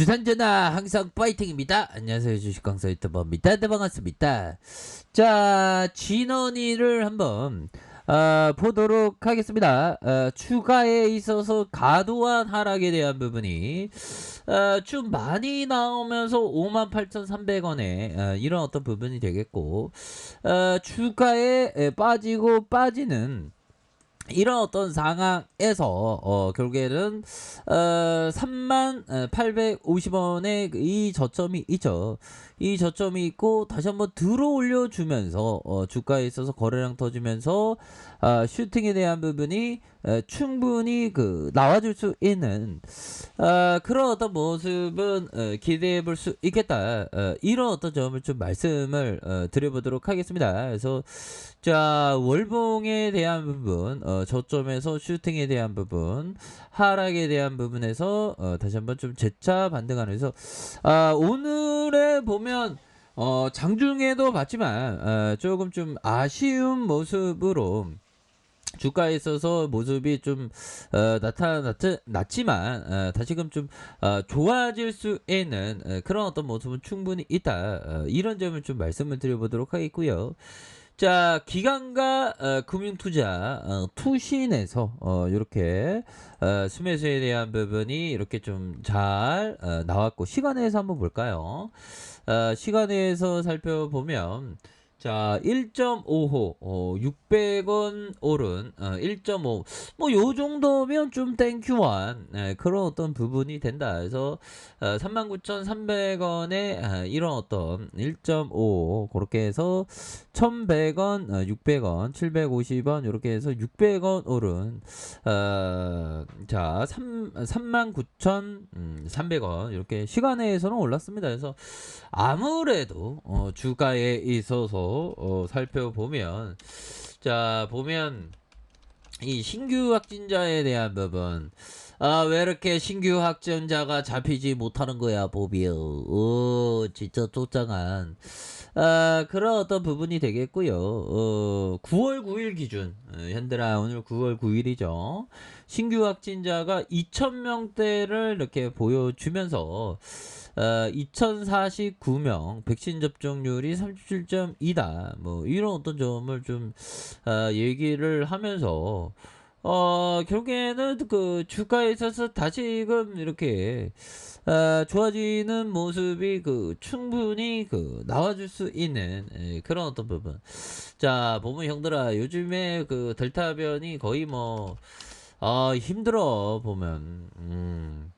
주산 전화 항상 파이팅입니다. 안녕하세요 주식 강사 유튜버입니다. 네 반갑습니다. 자 진원이를 한번 어, 보도록 하겠습니다. 어, 추가에 있어서 과도한 하락에 대한 부분이 어, 좀 많이 나오면서 58,300원에 어, 이런 어떤 부분이 되겠고 어, 추가에 에, 빠지고 빠지는 이런 어떤 상황에서 어, 결국에는 어, 3만 850원의 이 저점이 있죠. 이 저점이 있고 다시 한번 들어 올려 주면서 어, 주가에 있어서 거래량 터지면서 아, 슈팅에 대한 부분이 에, 충분히 그 나와줄 수 있는 아, 그런 어떤 모습은 어, 기대해 볼 수 있겠다. 어, 이런 어떤 점을 좀 말씀을 어, 드려보도록 하겠습니다. 그래서 자 월봉에 대한 부분, 어, 저점에서 슈팅에 대한 부분, 하락에 대한 부분에서 어, 다시 한번 좀 재차 반등하면서 아, 오늘에 보면 어, 장중에도 봤지만 어, 조금 좀 아쉬운 모습으로 주가에 있어서 모습이 좀 어, 나타났지만 어, 다시금 좀 어, 좋아질 수 있는 어, 그런 어떤 모습은 충분히 있다. 어, 이런 점을 좀 말씀을 드려보도록 하겠고요. 자 기관과 어, 금융투자 어, 투신에서 어, 이렇게 어, 수매수에 대한 부분이 이렇게 좀 잘 어, 나왔고 시간에서 한번 볼까요? 어, 시간에서 살펴보면 자 1.5호 어, 600원 오른 어, 1.5 뭐 요 정도면 좀 땡큐한 네, 그런 어떤 부분이 된다. 그래서 어, 39,300원에 아, 이런 어떤 1.5 그렇게 해서 1,100원, 어, 600원, 750원 이렇게 해서 600원 오른 어, 자 3, 39,300원 이렇게 시간에서는 올랐습니다. 그래서 아무래도 어, 주가에 있어서 어, 살펴보면 자 보면 이 신규 확진자에 대한 부분 아 왜 이렇게 신규 확진자가 잡히지 못하는 거야 보비오? 오 진짜 쪼짱한 아 그런 어떤 부분이 되겠고요. 어 9월 9일 기준. 어, 현대라 오늘 9월 9일이죠. 신규 확진자가 2,000명대를 이렇게 보여주면서 어, 2049명 백신 접종률이 37.2다. 뭐 이런 어떤 점을 좀 어, 얘기를 하면서 어 결국에는 그 주가에 있어서 다시금 이렇게 어, 좋아지는 모습이 그 충분히 그 나와줄 수 있는 예, 그런 어떤 부분. 자 보면 형들아 요즘에 그 델타 변이 거의 뭐 아, 힘들어 보면 음.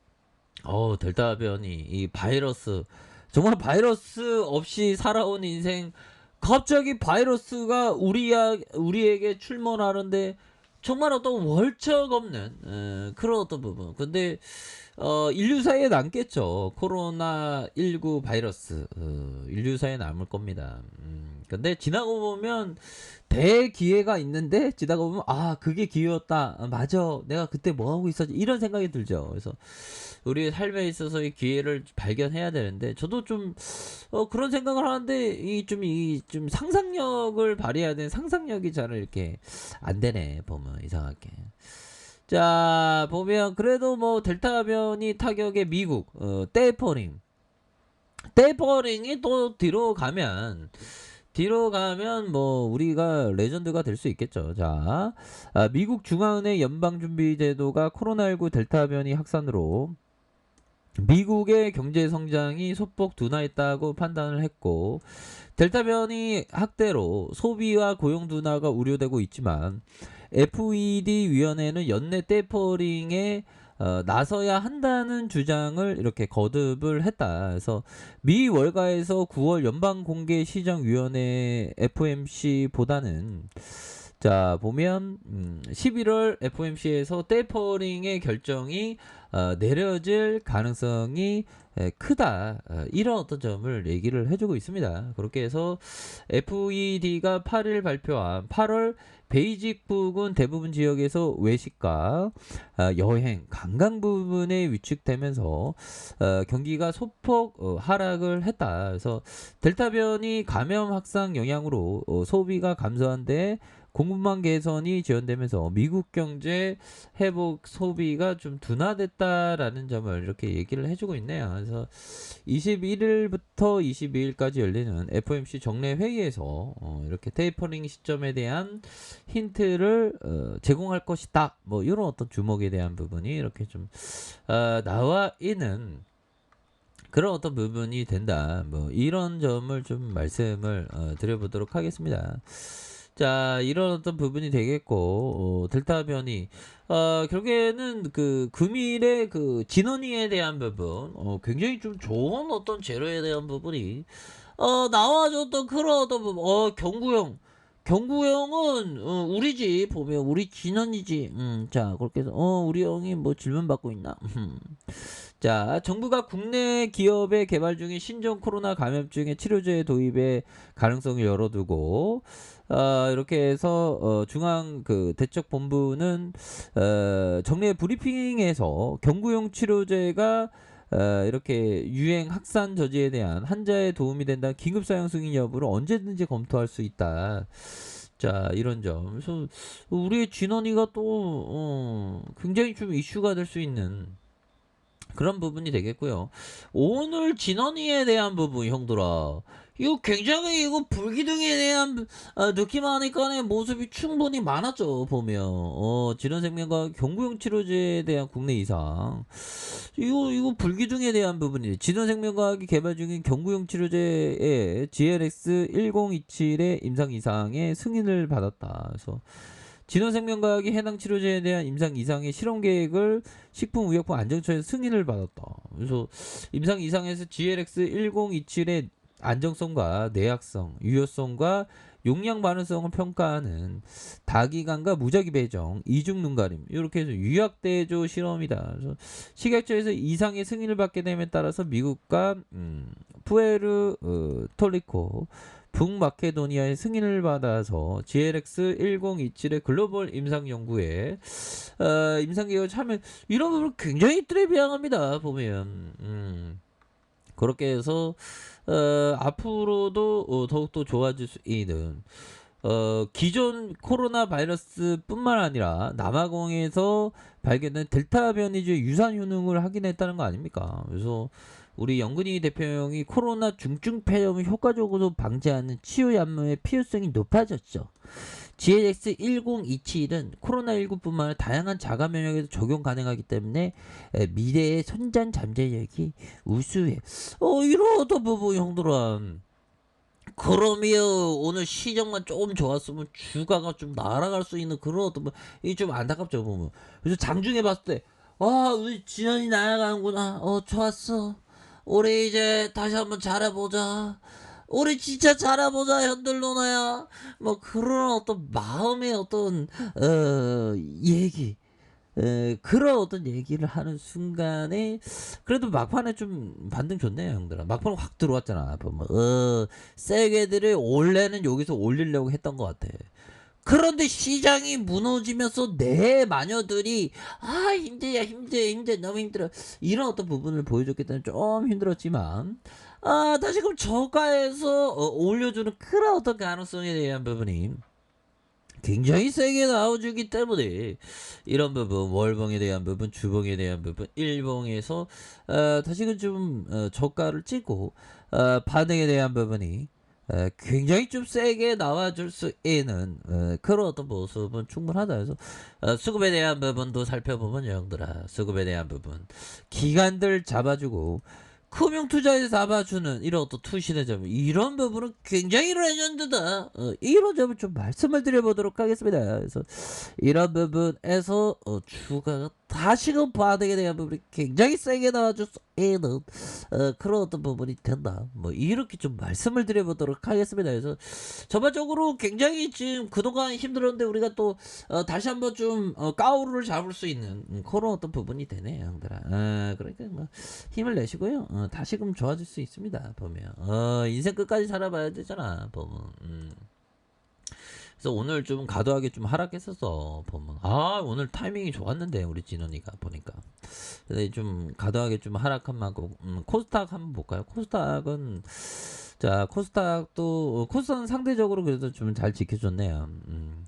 어, 델타 변이 이 바이러스 정말 바이러스 없이 살아온 인생 갑자기 바이러스가 우리야 우리에게 출몰하는데 정말 어떤 월척 없는 에, 그런 어떤 부분. 근데 어, 인류사에 남겠죠. 코로나 19 바이러스 어, 인류사에 남을 겁니다. 음, 근데 지나고 보면 대기회가 있는데 지나가 보면 아 그게 기회였다. 아, 맞아. 내가 그때 뭐 하고 있었지 이런 생각이 들죠. 그래서 우리 삶에 있어서 이 기회를 발견해야 되는데 저도 좀 어, 그런 생각을 하는데 이 좀 이 좀 상상력을 발휘해야 되는 상상력이 잘 이렇게 안 되네 보면 이상하게. 자 보면 그래도 뭐 델타 변이 타격의 미국 어, 테이퍼링 테이퍼링이 또 뒤로 가면 뒤로 가면 뭐 우리가 레전드가 될 수 있겠죠. 자, 아, 미국 중앙은행 연방준비제도가 코로나19 델타 변이 확산으로 미국의 경제 성장이 소폭 둔화했다고 판단을 했고 델타 변이 확대로 소비와 고용 둔화가 우려되고 있지만 FED 위원회는 연내 테이퍼링에 어, 나서야 한다는 주장을 이렇게 거듭을 했다. 그래서 미 월가에서 9월 연방 공개 시장 위원회 FMC보다는 자 보면 음, 11월 FOMC에서 테이퍼링의 결정이 어, 내려질 가능성이 에, 크다 어, 이런 어떤 점을 얘기를 해주고 있습니다. 그렇게 해서 FED가 8일 발표한 8월 베이직 부근 대부분 지역에서 외식과 어, 여행, 관광 부분에 위축되면서 어, 경기가 소폭 어, 하락을 했다. 그래서 델타 변이 감염 확산 영향으로 어, 소비가 감소한데 공급망 개선이 지연되면서 미국 경제 회복 소비가 좀 둔화됐다라는 점을 이렇게 얘기를 해주고 있네요. 그래서 21일부터 22일까지 열리는 FOMC 정례 회의에서 어, 이렇게 테이퍼링 시점에 대한 힌트를 어, 제공할 것이다. 뭐 이런 어떤 주목에 대한 부분이 이렇게 좀 어, 나와 있는 그런 어떤 부분이 된다. 뭐 이런 점을 좀 말씀을 어, 드려보도록 하겠습니다. 자, 이런 어떤 부분이 되겠고, 어, 델타 변이, 어, 결국에는 그 금일의 그 진원이에 대한 부분, 어, 굉장히 좀 좋은 어떤 재료에 대한 부분이, 어, 나와줬던 그런 어떤 부분, 어, 경구형. 경구 형은, 어, 우리 집 보면 우리 진원이지. 음, 자, 그렇게 해서, 어, 우리 형이 뭐 질문 받고 있나? 음. 자, 정부가 국내 기업에 개발 중인 신종 코로나 감염증의 치료제 도입의 가능성을 열어두고, 어, 이렇게 해서 어, 중앙 그 대책 본부는 어, 정례 브리핑에서 경구용 치료제가 어, 이렇게 유행 확산 저지에 대한 환자에 도움이 된다 긴급 사용 승인 여부를 언제든지 검토할 수 있다. 자 이런 점. 그래서 우리의 진원이가 또 어, 굉장히 좀 이슈가 될 수 있는 그런 부분이 되겠고요. 오늘 진원이에 대한 부분 형들아. 이거 굉장히 이거 불기둥에 대한 어, 느낌 하니까의 모습이 충분히 많았죠 보면. 어 진원생명과 경구용 치료제에 대한 국내 이상. 이거 이거 불기둥에 대한 부분이 진원생명과학이 개발 중인 경구용 치료제의 GLX 1027의 임상 이상의 승인을 받았다. 그래서 진원생명과학이 해당 치료제에 대한 임상 이상의 실험 계획을 식품의약품 안정처에서 승인을 받았다. 그래서 임상 이상에서 GLX 1027의 안정성과 내약성, 유효성과 용량 반응성을 평가하는 다기관과 무작위 배정, 이중 눈가림 이렇게 해서 유약대조 실험이다. 그래서 식약처에서 이상의 승인을 받게 됨에 따라서 미국과 음, 푸에르 어, 톨리코 북마케도니아의 승인을 받아서 GLX 1027의 글로벌 임상 연구에 어, 임상 계획을 참여 이런 부분 굉장히 트레비앙합니다 보면 음, 그렇게 해서 어, 앞으로도 어, 더욱더 좋아질 수 있는 어, 기존 코로나 바이러스뿐만 아니라 남아공에서 발견된 델타 변이주의 유산 효능을 확인했다는 거 아닙니까? 그래서 우리 영근이 대표형이 코로나 중증 폐렴을 효과적으로 방지하는 치유 약물의 필요성이 높아졌죠. GLX 1027은 코로나19뿐만 아니라 다양한 자가 면역에도 적용 가능하기 때문에 에, 미래의 선전 잠재력이 우수해. 어 이러다 부부 형들아. 그러면 오늘 시정만 조금 좋았으면 주가가 좀 날아갈 수 있는 그런 어떤 뭐, 이게 좀 안타깝죠 보면. 그래서 장중에 봤을 때, 아 우리 지연이 날아가는구나. 어 좋았어. 우리 이제 다시 한번 잘해보자. 우리 진짜 잘해보자 현들로나야. 뭐 그런 어떤 마음의 어떤 어 얘기. 에, 그런 어떤 얘기를 하는 순간에 그래도 막판에 좀 반등 좋네요 형들아 막판 확 들어왔잖아 보면 어 세게들을 원래는 여기서 올리려고 했던 것 같아 그런데 시장이 무너지면서 내 마녀들이 아 힘들야 힘들어 힘들어 너무 힘들어 이런 어떤 부분을 보여줬기 때문에 좀 힘들었지만 아 다시금 저가에서 어, 올려주는 어떤 가능성에 대한 부분이 굉장히 세게 나와주기 때문에 이런 부분 월봉에 대한 부분 주봉에 대한 부분 일봉에서 어, 다시금 좀 어, 저가를 찍고 어, 반응에 대한 부분이 어, 굉장히 좀 세게 나와줄 수 있는 어, 그런 어떤 모습은 충분하다. 그래서 어, 수급에 대한 부분도 살펴보면 영들아 수급에 대한 부분 기관들 잡아주고 금융투자에서 잡아주는 이런 어떤 투신의 점 이런 부분은 굉장히 레전드다. 어, 이런 점을 좀 말씀을 드려보도록 하겠습니다. 그래서 이런 부분에서 어, 주가가 다시금 반응에 대한 부분이 굉장히 세게 있는 어, 그런 어떤 부분이 된다 뭐 이렇게 좀 말씀을 드려보도록 하겠습니다. 그래서 전반적으로 굉장히 지금 그동안 힘들었는데 우리가 또 어, 다시 한번 좀 어, 까오르를 잡을 수 있는 음, 그런 어떤 부분이 되네요 형들아. 아, 그러니까 뭐 힘을 내시고요. 어, 다시금 좋아질 수 있습니다 보면. 어, 인생 끝까지 살아봐야 되잖아 보면. 음. 그래서 오늘 좀 과도하게 좀 하락했었어 보면 아 오늘 타이밍이 좋았는데 우리 진원이가 보니까 근데 좀 과도하게 좀 하락한 만큼 음, 코스닥 한번 볼까요 코스닥은 자 코스닥도 코스닥은 상대적으로 그래도 좀 잘 지켜줬네요 음.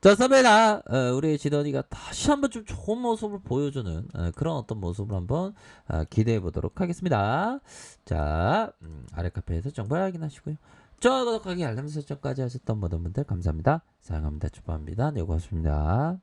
좋습니다. 어, 우리 지던이가 다시 한번 좀 좋은 모습을 보여주는 어, 그런 어떤 모습을 한번 어, 기대해 보도록 하겠습니다. 자, 음, 아래 카페에서 정보 확인하시고요. 좋아요, 구독하기, 알람 설정까지 하셨던 모든 분들 감사합니다. 사랑합니다. 축복합니다. 네, 고맙습니다.